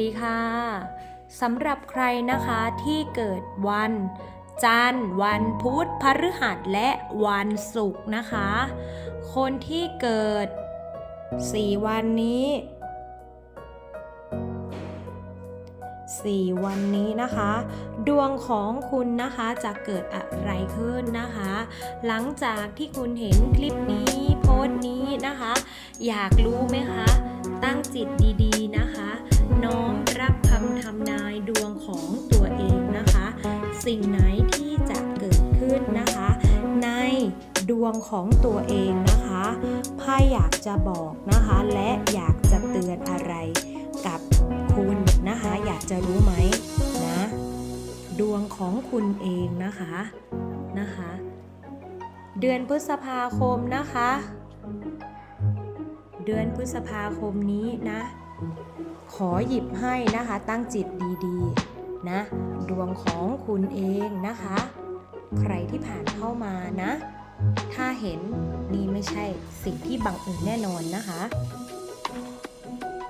ดีค่ะสำหรับใครนะคะที่เกิดวัน จันทร์วันพุธพฤหัสและวันศุกร์นะคะ คนที่เกิด 4 วันนี้ 4 วันนี้นะคะ ดวงของคุณนะคะจะเกิดอะไรขึ้นนะคะ หลังจากที่คุณเห็นคลิปนี้โพสต์นี้นะคะ อยากรู้ไหมคะ ตั้งจิตดีๆนะคะ น้อมรับคำทำนายดวงของตัวเองนะคะ สิ่งไหนที่จะเกิดขึ้นนะคะ ในดวงของตัวเองนะคะไพ่อยากจะบอกนะคะ และอยากจะเตือนอะไรกับคุณนะคะ อยากจะรู้ไหมนะ ดวงของคุณเองนะคะนะคะ เดือนพฤษภาคมนะคะ เดือนพฤษภาคมนี้นะ ขอหยิบให้นะคะตั้งจิตดีๆนะดวงของคุณเองนะคะ ใครที่ผ่านเข้ามานะ ถ้าเห็นนี่ไม่ใช่สิ่งที่บังเอิญแน่นอนนะคะ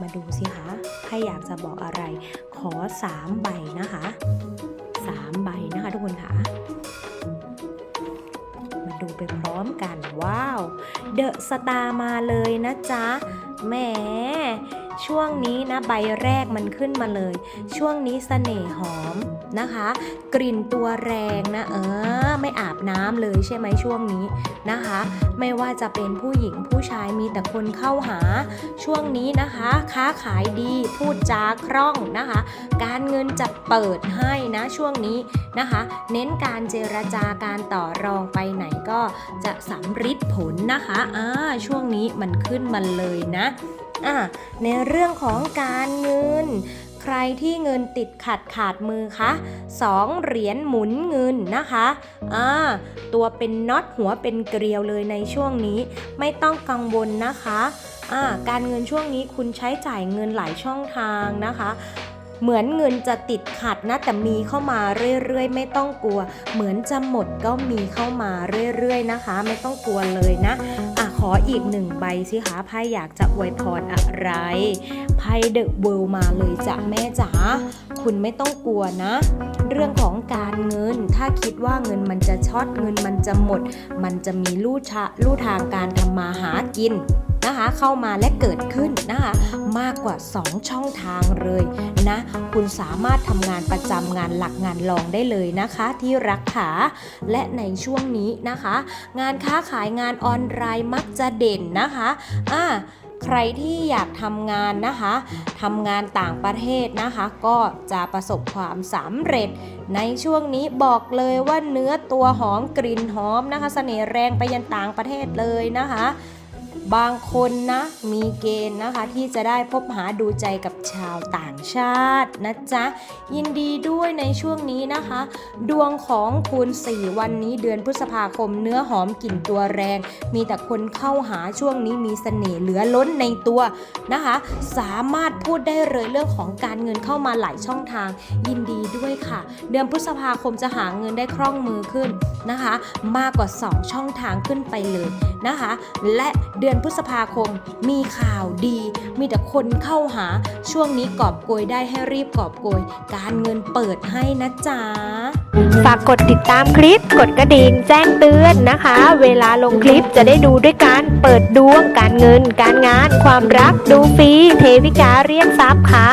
มาดูสิคะใครอยากจะบอกอะไร ขอสามใบนะคะสามใบนะคะทุกคนค่ะมาดูไปพร้อมกันว้าว เดอะสตาร์มาเลยนะจ๊ะแหม ช่วงนี้นะใบแรกมันขึ้นมาเลย ช่วงนี้เสน่ห์หอมนะคะ กลิ่นตัวแรงนะเออไม่อาบน้ำเลยใช่ไหมช่วงนี้นะคะ ไม่ว่าจะเป็นผู้หญิงผู้ชายมีแต่คนเข้าหา ช่วงนี้นะคะ ค้าขายดีพูดจาคล่องนะคะ การเงินจะเปิดให้นะช่วงนี้นะคะ เน้นการเจรจาการต่อรองไปไหนก็จะสำฤทธิ์ผลนะคะอ่าช่วงนี้มันขึ้นมาเลยนะ อ่าในเรื่องของการเงิน ใครที่เงินติดขัดขาดมือคะสองเหรียญหมุนเงินนะคะอ่าตัวเป็นน็อตหัวเป็นเกลียวเลยในช่วงนี้ ไม่ต้องกังวลนะคะอ่าการเงินช่วงนี้คุณใช้จ่ายเงินหลายช่องทางนะคะเหมือนเงินจะติดขัดนะแต่มีเข้ามาเรื่อยๆ ไม่ต้องกลัว เหมือนจะหมดก็มีเข้ามาเรื่อยๆนะคะ ไม่ต้องกลัวเลยนะ อะขออีกหนึ่งใบสิคะไพ่อยากจะอวยพรอะไรไพ่เดอะเวิลมาเลยจ้ะแม่จ๋าคุณไม่ต้องกลัวนะ เรื่องของการเงิน ถ้าคิดว่าเงินมันจะช็อตเงินมันจะหมด มันจะมีลู่ชะลู่ทางการทำมาหากิน นะคะ เข้ามาและเกิดขึ้นนะคะมากกว่า 2 ช่องทางเลยนะคุณสามารถทำงานประจำงานหลักงานรองได้เลยนะคะ ที่รักขาและในช่วงนี้นะคะ งานค้าขายงานออนไลน์มักจะเด่นนะคะอ่าใครที่อยากทำงานนะคะทำงานต่างประเทศนะคะ ก็จะประสบความสำเร็จ ในช่วงนี้บอกเลยว่าเนื้อตัวหอมกลิ่นหอมนะคะเสน่ห์แรงไปยันต่างประเทศเลยนะคะ บางคนนะมีเกณฑ์นะคะที่จะได้พบหาดูใจกับชาวต่างชาตินะจ๊ะ ยินดีด้วยในช่วงนี้นะคะ ดวงของคุณ 4 วันนี้เดือนพฤษภาคมเนื้อหอมกลิ่นตัวแรง มีแต่คนเข้าหาช่วงนี้มีเสน่ห์เหลือล้นในตัวนะคะ สามารถพูดได้เลยเรื่องของการเงินเข้ามาหลายช่องทาง ยินดีด้วยค่ะ เดือนพฤษภาคมจะหาเงินได้คล่องมือขึ้นนะคะ มากกว่า 2 ช่องทางขึ้นไปเลยนะคะ และเดือนพฤษภาคม มีข่าวดี มีแต่คนเข้าหาช่วงนี้กอบโกยได้ให้รีบกอบโกย การเงินเปิดให้นะจ๊ะฝากกดติดตามคลิป กดกระดิ่งแจ้งเตือนนะคะ เวลาลงคลิปจะได้ดูด้วยการเปิดดวงการเงิน การงาน ความรักดูฟรีเทวิกาเรียกทรัพย์ค่ะ